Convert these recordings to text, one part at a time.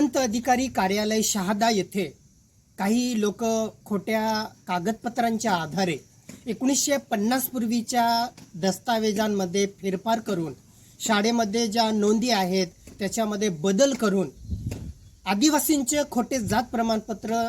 प्रांत अधिकारी कार्यालय शहादा येथे काही लोक खोट्या कागदपत्रांच्या आधारे एकोणीसशे पन्नास पूर्वीच्या दस्तावेजांमध्ये फेरफार करून शाळेमध्ये ज्या नोंदी आहेत त्याच्यामध्ये बदल करून आदिवासींचे खोटे जात प्रमाणपत्र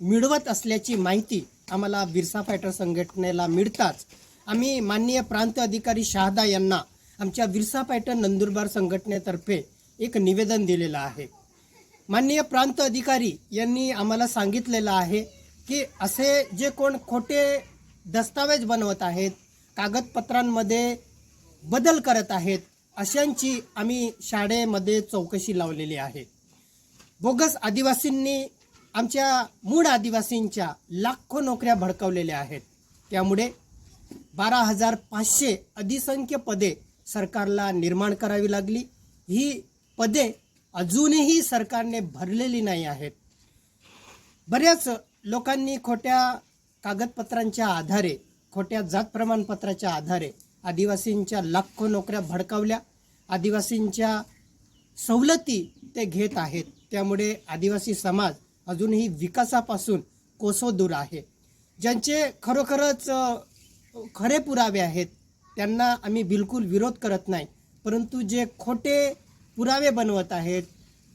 मिळवत असल्याची माहिती आम्हाला बिरसा फायटर संघटनेला मिळताच आम्ही माननीय प्रांत अधिकारी शहादा यांना आमच्या बिरसा फायटर नंदुरबार संघटनेतर्फे एक निवेदन दिलेलं आहे. माननीय प्रांत अधिकारी यांनी आम्हाला सांगितलेलं आहे की असे जे कोण खोटे दस्तावेज बनवत आहेत कागदपत्रांमध्ये बदल करत आहेत अशांची आम्ही शाळेमध्ये चौकशी लावलेली आहे. बोगस आदिवासींनी आमच्या मूळ आदिवासींच्या लाखो नोकऱ्या भडकवलेल्या आहेत. त्यामुळे बारा हजार पाचशे अधिसंख्य पदे सरकारला निर्माण करावी लागली. ही पदे अजूनही सरकारने भरलेली नाही आहेत. बऱ्याच लोकांनी खोट्या कागदपत्रांच्या आधारे खोट्या जात प्रमाणपत्राच्या आधारे आदिवासींच्या लाखो नोकऱ्या भडकावल्या. आदिवासींच्या सवलती ते घेत आहेत. त्यामुळे आदिवासी समाज अजूनही विकासापासून कोसो दूर आहे. ज्यांचे खरोखरच खरे पुरावे आहेत त्यांना आम्ही बिलकुल विरोध करत नाही. परंतु जे खोटे पुरावे बनवत आहेत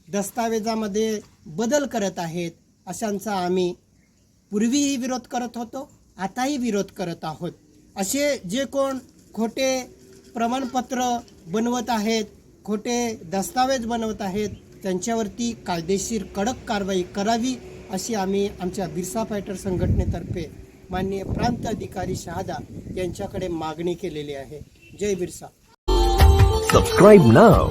दस्तावेजामध्ये बदल करत आहेत अशांचा आम्ही पूर्वीही विरोध करत होतो आताही विरोध करत आहोत. असे जे कोण खोटे प्रमाणपत्र बनवत आहेत खोटे दस्तावेज बनवत आहेत त्यांच्यावरती कायदेशीर कडक कारवाई करावी अशी आम्ही आमच्या बिरसा फायटर संघटनेतर्फे माननीय प्रांत अधिकारी शहादा यांच्याकडे मागणी केलेली आहे. जय बिरसा. सबस्क्राईब नाव